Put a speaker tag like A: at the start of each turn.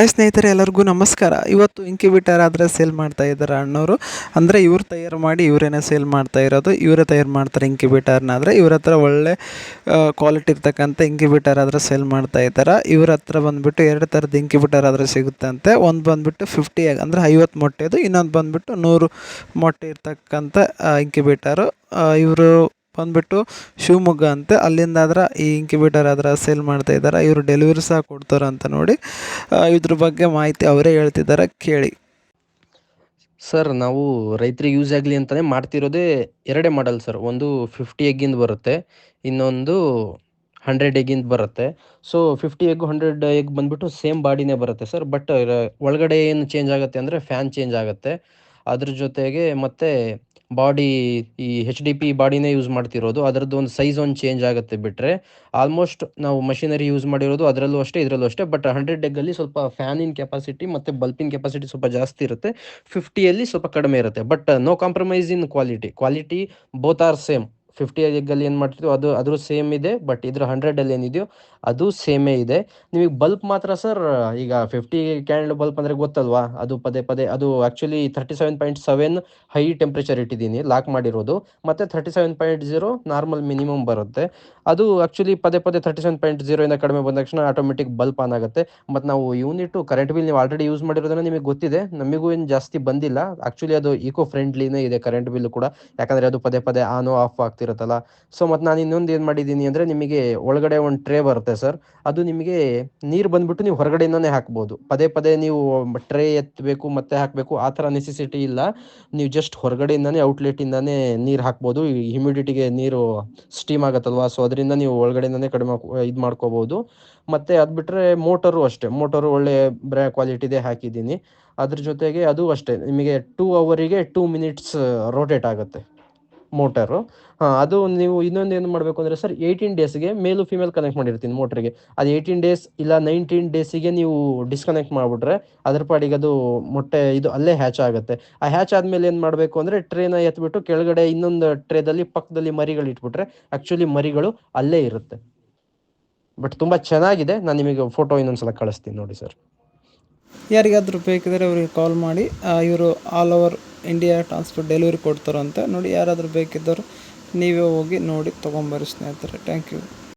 A: Hi ಸ್ನೇಹಿತರೆ, ಎಲ್ಲರಿಗೂ ನಮಸ್ಕಾರ. ಇವತ್ತು ಇಂಕ್ಯುಬೇಟರ್ ಆದರೆ ಸೇಲ್ ಮಾಡ್ತಾ ಇದ್ದಾರೆ ಅಣ್ಣವರು. ಅಂದರೆ ಇವ್ರು ತಯಾರು ಮಾಡಿ ಇವರೇನೆ ಸೇಲ್ ಮಾಡ್ತಾ ಇರೋದು. ಇವರೇ ತಯಾರು ಮಾಡ್ತಾರೆ ಇಂಕ್ಯುಬೇಟರ್ನ ಆದರೆ ಇವ್ರ ಹತ್ರ ಒಳ್ಳೆ ಕ್ವಾಲಿಟಿ ಇರ್ತಕ್ಕಂಥ ಇಂಕ್ಯುಬೇಟರ್ ಆದರೆ ಸೇಲ್ ಮಾಡ್ತಾ ಇದ್ದಾರೆ. ಇವ್ರ ಹತ್ರ ಬಂದುಬಿಟ್ಟು ಎರಡು ಥರದ ಇಂಕ್ಯುಬೇಟರ್ ಆದರೆ ಸಿಗುತ್ತಂತೆ. ಒಂದು ಬಂದುಬಿಟ್ಟು ಫಿಫ್ಟಿ ಅಂದರೆ ಐವತ್ತು ಮೊಟ್ಟೆದು, ಇನ್ನೊಂದು ಬಂದುಬಿಟ್ಟು ನೂರು ಮೊಟ್ಟೆ ಇರ್ತಕ್ಕಂಥ ಇಂಕ್ಯುಬೇಟರು ಇವರು ಬಂದ್ಬಿಟ್ಟು ಶಿವಮೊಗ್ಗ ಅಂತೆ. ಅಲ್ಲಿಂದ ಆದ್ರೆ ಈ ಇಂಕ್ಯುಬೇಟರ್ ಆದ್ರೆ ಸೇಲ್ ಮಾಡ್ತಾ ಇದ್ದಾರೆ ಇವರು ಡೆಲಿವರಿ ಸಹ ಕೊಡ್ತಾರೆ ಅಂತ ನೋಡಿ ಇದ್ರ ಬಗ್ಗೆ ಮಾಹಿತಿ ಅವರೇ ಹೇಳ್ತಿದ್ದಾರೆ ಕೇಳಿ.
B: ಸರ್ ನಾವು ರೈತರಿಗೆ ಯೂಸ್ ಆಗಲಿ ಅಂತಲೇ ಮಾಡ್ತಿರೋದೇ ಎರಡೇ ಮಾಡಲ್ ಸರ್ ಒಂದು ಫಿಫ್ಟಿ ಎಗ್ಗಿಂದ ಬರುತ್ತೆ, ಇನ್ನೊಂದು ಹಂಡ್ರೆಡ್ ಎಗ್ಗಿಂದ ಬರುತ್ತೆ. So fifty egg hundred egg ಬಂದ್ಬಿಟ್ಟು ಸೇಮ್ ಬಾಡಿನೇ ಬರುತ್ತೆ ಸರ್ ಬಟ್ ಒಳಗಡೆ ಏನು ಚೇಂಜ್ ಆಗುತ್ತೆ ಅಂದರೆ ಫ್ಯಾನ್ ಚೇಂಜ್ ಆಗುತ್ತೆ. ಅದ್ರ ಜೊತೆಗೆ ಮತ್ತೆ ಬಾಡಿ ಈ ಹೆಚ್ ಡಿ ಪಿ ಬಾಡಿನೇ ಯೂಸ್ ಮಾಡ್ತಿರೋದು. ಅದರದ್ದು ಒಂದು ಸೈಜ್ ಒಂದು ಚೇಂಜ್ ಆಗುತ್ತೆ ಬಿಟ್ಟರೆ ಆಲ್ಮೋಸ್ಟ್ ನಾವು ಮಷಿನರಿ ಯೂಸ್ ಮಾಡಿರೋದು ಅದರಲ್ಲೂ ಅಷ್ಟೇ, ಇದರಲ್ಲೂ ಅಷ್ಟೇ. ಬಟ್ ಹಂಡ್ರೆಡ್ ಡೆಗ್ಗಲ್ಲಿ ಸ್ವಲ್ಪ ಫ್ಯಾನಿನ ಕೆಪಾಸಿಟಿ ಮತ್ತು ಬಲ್ಪಿನ ಕೆಪಾಸಿಟಿ ಸ್ವಲ್ಪ ಜಾಸ್ತಿ ಇರುತ್ತೆ. ಫಿಫ್ಟಿಯಲ್ಲಿ ಸ್ವಲ್ಪ ಕಡಿಮೆ ಇರುತ್ತೆ. But no compromise in quality quality both are same fifty ಎಗ್ಗಲ್ಲಿ ಏನು ಮಾಡ್ತಿದ್ವಿ, ಅದು, ಅದ್ರ ಸೇಮ್ ಇದೆ ಬಟ್ ಇದ್ರ ಹಂಡ್ರೆಡಲ್ಲಿ ಏನಿದೆಯೋ, ಅದು ಸೇಮೇ ಇದೆ. ನಿಮಗೆ ಬಲ್ಪ್ ಮಾತ್ರ ಸರ್ ಈಗ ಫಿಫ್ಟಿ ಕ್ಯಾಂಡಲ್ ಬಲ್ಪ್ ಅಂದರೆ ಗೊತ್ತಲ್ವಾ? ಅದು ಪದೇ ಪದೇ, ಅದು actually thirty seven point seven high temperature ಇಟ್ಟಿದ್ದೀನಿ ಲಾಕ್ ಮಾಡಿರೋದು. ಮತ್ತು thirty seven point zero normal minimum ಬರುತ್ತೆ. ಅದು ಆ್ಯಕ್ಚುಲಿ ಪದೇ ಪದೇ ತರ್ಟಿ ಸೆವೆನ್ ಪಾಯಿಂಟ್ ಜೀರೋಯಿಂದ ಕಡಿಮೆ ಬಂದ ತಕ್ಷಣ ಆಟೋಮೆಟಿಕ್ ಬಲ್ಪ್ ಆನ್ ಆಗುತ್ತೆ. ಮತ್ತು ನಾವು ಯೂನಿಟು ಕರೆಂಟ್ ಬಿಲ್ ನೀವು ಆಲ್ರೆಡಿ ಯೂಸ್ ಮಾಡಿರೋದನ್ನ ನಿಮಗೆ ಗೊತ್ತಿದೆ. ನಮಗೂ ಏನು ಜಾಸ್ತಿ ಬಂದಿಲ್ಲ. ಆ್ಯಕ್ಚುಲಿ ಅದು ಈಕೋ ಫ್ರೆಂಡ್ಲಿನೇ ಇದೆ ಕರೆಂಟ್ ಬಿಲ್ ಕೂಡ. ಯಾಕಂದರೆ ಅದು ಪದೇ ಪದೇ ಆನ್ ಆಫ್ ಆಗ್ತಿರುತ್ತಲ್ಲ ಸೊ ಮತ್ತು ನಾನು ಇನ್ನೊಂದು ಏನು ಮಾಡಿದ್ದೀನಿ ಅಂದರೆ ನಿಮಗೆ ಒಳಗಡೆ ಒಂದು ಟ್ರೇ ಬರುತ್ತೆ ಸರ್. ಅದು ನಿಮಗೆ ನೀರು ಬಂದ್ಬಿಟ್ಟು ನೀವು ಹೊರಗಡೆಯಿಂದನೇ ಹಾಕ್ಬೋದು. ಪದೇ ಪದೇ ನೀವು ಟ್ರೇ ಎತ್ತಬೇಕು ಮತ್ತೆ ಹಾಕಬೇಕು, ಆ ಥರ ನೆಸೆಸಿಟಿ ಇಲ್ಲ. ನೀವು ಜಸ್ಟ್ ಹೊರಗಡೆಯಿಂದನೇ ಔಟ್ಲೆಟಿಂದನೇ ನೀರು ಹಾಕ್ಬೋದು. ಈ ಹ್ಯುಮಿಡಿಟಿಗೆ ನೀರು ಸ್ಟೀಮ್ ಆಗುತ್ತಲ್ವಾ? ಸೊ ಅದರಿಂದ ನೀವು ಒಳಗಡೆಯಿಂದನೇ ಕಡಿಮೆ ಇದು ಮಾಡ್ಕೋಬೋದು. ಮತ್ತು ಅದು ಬಿಟ್ಟರೆ ಮೋಟರು ಅಷ್ಟೇ. ಮೋಟರು ಒಳ್ಳೆ ಬ್ರ್ಯಾ ಕ್ವಾಲಿಟಿದೇ ಹಾಕಿದ್ದೀನಿ. ಅದ್ರ ಜೊತೆಗೆ ಅದು ಅಷ್ಟೇ. ನಿಮಗೆ ಟೂ ಅವರಿಗೆ ಟೂ ಮಿನಿಟ್ಸ್ ರೋಟೇಟ್ ಆಗುತ್ತೆ. ಮೋಟರು. ಅದು ನೀವು ಇನ್ನೊಂದು ಏನು ಮಾಡಬೇಕು ಅಂದರೆ ಸರ್ ಏಯ್ಟೀನ್ ಡೇಸ್ಗೆ ಮೇಲು ಫಿಮೇಲ್ ಕನೆಕ್ಟ್ ಮಾಡಿರ್ತೀನಿ ಮೋಟ್ರಿಗೆ. ಅದು ಏಯ್ಟೀನ್ ಡೇಸ್ ಇಲ್ಲ ನೈನ್ಟೀನ್ ಡೇಸಿಗೆ ನೀವು ಡಿಸ್ಕನೆಕ್ಟ್ ಮಾಡಿಬಿಟ್ರೆ ಅದ್ರ ಪಾಡಿಗೆ ಅದು ಮೊಟ್ಟೆ ಇದು ಅಲ್ಲೇ ಹ್ಯಾಚ್ ಆಗುತ್ತೆ. ಆ ಹ್ಯಾಚ್ ಆದಮೇಲೆ ಏನು ಮಾಡಬೇಕು ಅಂದರೆ ಟ್ರೇನ ಎತ್ಬಿಟ್ಟು ಕೆಳಗಡೆ ಇನ್ನೊಂದು ಟ್ರೇದಲ್ಲಿ ಪಕ್ಕದಲ್ಲಿ ಮರಿಗಳು ಇಟ್ಬಿಟ್ರೆ ಆ್ಯಕ್ಚುಲಿ ಮರಿಗಳು ಅಲ್ಲೇ ಇರುತ್ತೆ. ಬಟ್ ತುಂಬ ಚೆನ್ನಾಗಿದೆ. ನಾನು ನಿಮಗೆ ಫೋಟೋ ಇನ್ನೊಂದ್ಸಲ ಕಳಿಸ್ತೀನಿ ನೋಡಿ ಸರ್.
A: ಯಾರಿಗಾದರೂ ಬೇಕಿದ್ರೆ ಅವರಿಗೆ ಕಾಲ್ ಮಾಡಿ. ಇವರು all over India transport delivery ಕೊಡ್ತಾರಂತೆ ನೋಡಿ ಯಾರಾದರೂ ಬೇಕಿದ್ದವರು ನೀವೇ ಹೋಗಿ ನೋಡಿ ತೊಗೊಂಬರ್ರಿ ಸ್ನೇಹಿತರೆ. Thank you